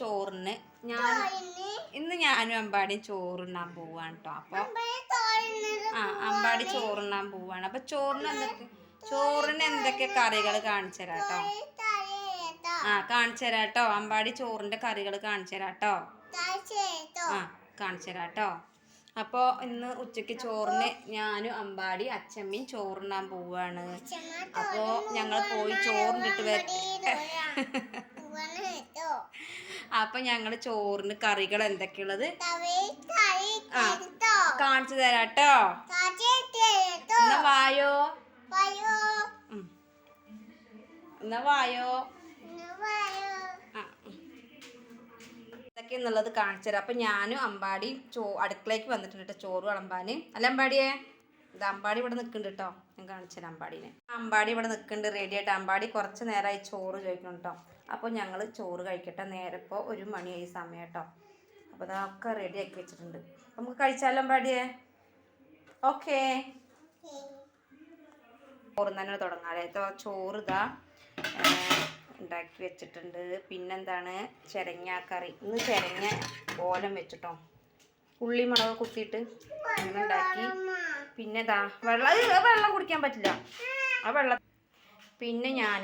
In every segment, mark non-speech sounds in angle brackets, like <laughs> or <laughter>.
ചോറിന് ഞാൻ ഇന്ന് ഞാനും അമ്പാടിയും ചോറുണ്ണാൻ പോവാണ് കേട്ടോ അപ്പോൾ ആ അമ്പാടി ചോറുണ്ണാൻ പോവാണ്. അപ്പൊ ചോറിന് എന്തൊക്കെ ചോറിന് എന്തൊക്കെ കറികൾ കാണിച്ചു തരാം കേട്ടോ ആ കാണിച്ചു തരാം കേട്ടോ അമ്പാടി ചോറിന്റെ കറികൾ കാണിച്ചു തരാം കേട്ടോ ആ കാണിച്ചു തരാം കേട്ടോ അപ്പോൾ ഇന്ന് ഉച്ചയ്ക്ക് ചോറിന് ഞാനും അമ്പാടി അച്ചമ്മയും ചോറുണ്ണാൻ പോവാണ്. അപ്പോൾ ഞങ്ങൾ പോയി ചോറിനിട്ട് വരട്ടെ <laughs> അപ്പൊ ഞങ്ങൾ ചോറിന് കറികൾ എന്തൊക്കെയുള്ളത്? ആ കാണിച്ചു തരാട്ടോ എന്നാ വായോ. എന്നാ വായോ? ഇതൊക്കെ എന്നുള്ളത് കാണിച്ചു തരാം. അപ്പം ഞാനും അമ്പാടി ചോ അടുക്കളയ്ക്ക് വന്നിട്ടുണ്ട് കേട്ടോ ചോറ് വിളമ്പാൻ അല്ല അമ്പാടിയെ? ഇത് അമ്പാടി ഇവിടെ നിൽക്കുന്നുണ്ട് കേട്ടോ. ഞാൻ കാണിച്ചു തരാം അമ്പാടിനെ. അമ്പാടി ഇവിടെ നിൽക്കുന്നുണ്ട് റെഡി ആയിട്ട്. അമ്പാടി കുറച്ച് നേരമായി ചോറ് ചോദിക്കണം കേട്ടോ. അപ്പോൾ ഞങ്ങൾ ചോറ് കഴിക്കട്ടെ. നേരെ ഇപ്പോൾ ഒരു മണിയായി സമയം കേട്ടോ. അപ്പോൾ അതൊക്കെ റെഡി ആക്കി വെച്ചിട്ടുണ്ട്. നമുക്ക് കഴിച്ചാലോ പാടിയേ? ഓക്കേ ചോറ് തന്നെ തുടങ്ങാം അതായത് ചോറ് ഇതാ ഉണ്ടാക്കി വെച്ചിട്ടുണ്ട്. പിന്നെന്താണ്? ചിരങ്ങാക്കറി ഇന്ന് ചിരങ്ങ ഓലം വെച്ചിട്ടോ. ഉള്ളി മുളക് കുത്തിയിട്ട് അങ്ങനെ ഉണ്ടാക്കി. പിന്നെ ഇതാ വെള്ളം. വെള്ളം കുടിക്കാൻ പറ്റില്ല. ആ വെള്ളം പിന്നെ ഞാൻ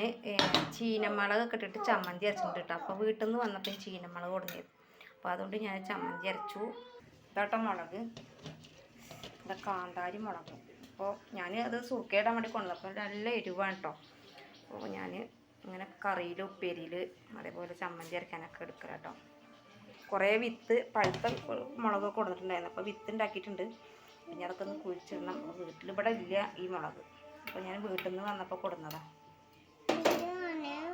ചീനമുളകൊക്കെ ഇട്ടിട്ട് ചമ്മന്തി അരച്ചിട്ടുണ്ട് കേട്ടോ. അപ്പോൾ വീട്ടിൽ നിന്ന് വന്നപ്പോൾ ചീനമുളക് കൊടുന്നത് അപ്പോൾ അതുകൊണ്ട് ഞാൻ ചമ്മന്തി അരച്ചു. ഇതാട്ടോ മുളക്. ഇതാ കാന്താരി മുളക്. അപ്പോൾ ഞാൻ അത് സുർക്കയിടാൻ വേണ്ടി കൊണ്ടത്. അപ്പോൾ നല്ല എരിവാണ് കേട്ടോ അപ്പോൾ ഞാൻ ഇങ്ങനെ കറിയിൽ ഉപ്പേരിയിൽ അതേപോലെ ചമ്മന്തി അരക്കാനൊക്കെ എടുക്കുക കേട്ടോ കുറേ വിത്ത് പഴുത്ത മുളക് കൊടുത്തിട്ടുണ്ടായിരുന്നു. അപ്പോൾ വിത്ത് ഉണ്ടാക്കിയിട്ടുണ്ട് പിന്നെ അതൊക്കെ ഒന്ന് കുഴിച്ചിടണം. വീട്ടിൽ ഇവിടെ ഇല്ല ഈ മുളക്. അപ്പോൾ ഞാൻ വീട്ടിൽ നിന്ന് വന്നപ്പോൾ കൊടുന്നതാണ്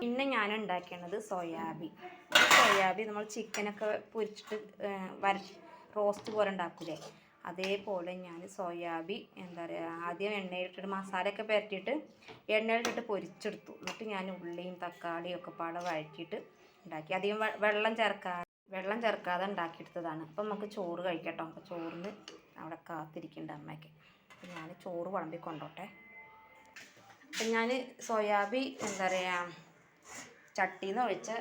പിന്നെ ഞാൻ ഉണ്ടാക്കിയത് സോയാബി. സോയാബി നമ്മൾ ചിക്കനൊക്കെ പൊരിച്ചിട്ട് വര റോസ്റ്റ് പോലെ ഉണ്ടാക്കൂലേ? അതേപോലെ ഞാൻ സോയാബി എന്താ പറയുക ആദ്യം എണ്ണയിലിട്ടിട്ട് മസാലയൊക്കെ പുരട്ടിയിട്ട് എണ്ണയിലിട്ടിട്ട് പൊരിച്ചെടുത്തു. എന്നിട്ട് ഞാൻ ഉള്ളിയും തക്കാളിയും ഒക്കെ പാടെ വഴറ്റിയിട്ട് ഉണ്ടാക്കി. അധികം വെള്ളം ചേർക്കാതെ വെള്ളം ചേർക്കാതെ ഉണ്ടാക്കിയെടുത്തതാണ്. അപ്പം നമുക്ക് ചോറ് കഴിക്കട്ടോ. അപ്പോൾ ചോറിന് അവിടെ കാത്തിരിക്കുന്നുണ്ട് അമ്മയ്ക്ക്. അപ്പം ഞാൻ ചോറ് വിളമ്പി കൊണ്ടോട്ടെ അപ്പം ഞാൻ സോയാബി എന്താ പറയുക ചട്ടിയിൽ നിന്ന്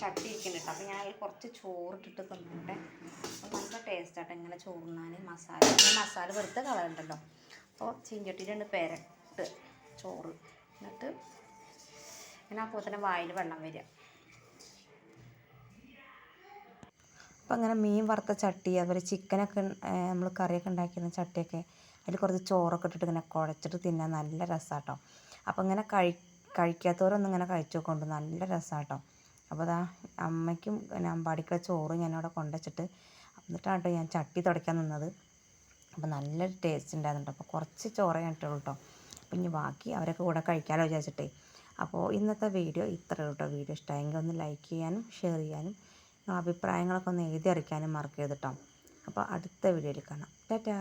ചട്ടി ഇരിക്കുന്നുണ്ട് അപ്പോൾ ഞാൻ അതിൽ കുറച്ച് ചോറിട്ടിട്ട് തിന്നിട്ടെ. അപ്പോൾ നല്ല ടേസ്റ്റ് ആട്ടോ ഇങ്ങനെ ചോറുന്നാൻ മസാല മസാല വെറുതെ കളയണ്ടല്ലോ. അപ്പോൾ ചീഞ്ചട്ടിയിലുണ്ട് പെരട്ട് ചോറ്. എന്നിട്ട് ഇങ്ങനെ അപ്പോൾ തന്നെ വായിൽ വെള്ളം വരിക. അപ്പോൾ അങ്ങനെ മീൻ വറുത്ത ചട്ടി അതുപോലെ ചിക്കനൊക്കെ നമ്മൾ കറിയൊക്കെ ഉണ്ടാക്കിയിരുന്ന ചട്ടിയൊക്കെ അതിൽ കുറച്ച് ചോറൊക്കെ ഇട്ടിട്ട് ഇങ്ങനെ കുഴച്ചിട്ട് തിന്നാൻ നല്ല രസമാട്ടോ അപ്പോൾ ഇങ്ങനെ കഴി കഴിക്കാത്തവരൊന്നും ഇങ്ങനെ കഴിച്ചു നോക്കുന്നുണ്ട് നല്ല രസമാട്ടോ അപ്പോൾ അതാ അമ്മയ്ക്കും പിന്നെ അമ്പാടിക്കുള്ള ചോറ് ഞാൻ അവിടെ കൊണ്ടുവച്ചിട്ട് എന്നിട്ടാണ് കേട്ടോ ഞാൻ ചട്ടി തുടയ്ക്കാൻ നിന്നത്. അപ്പോൾ നല്ലൊരു ടേസ്റ്റ് ഉണ്ടായിരുന്നു അപ്പോൾ കുറച്ച് ചോറേ ഇട്ടുള്ളൂ കേട്ടോ അപ്പോൾ ഇനി ബാക്കി അവരൊക്കെ കൂടെ കഴിക്കാമല്ലോ വിചാരിച്ചിട്ടേ. അപ്പോൾ ഇന്നത്തെ വീഡിയോ ഇത്രയേ കേട്ടോ വീഡിയോ ഇഷ്ടമായെങ്കിൽ ഒന്ന് ലൈക്ക് ചെയ്യാനും ഷെയർ ചെയ്യാനും അഭിപ്രായങ്ങളൊക്കെ ഒന്ന് എഴുതി അറിയിക്കാനും മറക്കരുത് കേട്ടോ അപ്പോൾ അടുത്ത വീഡിയോയിൽ കാണാം. ടാറ്റാ.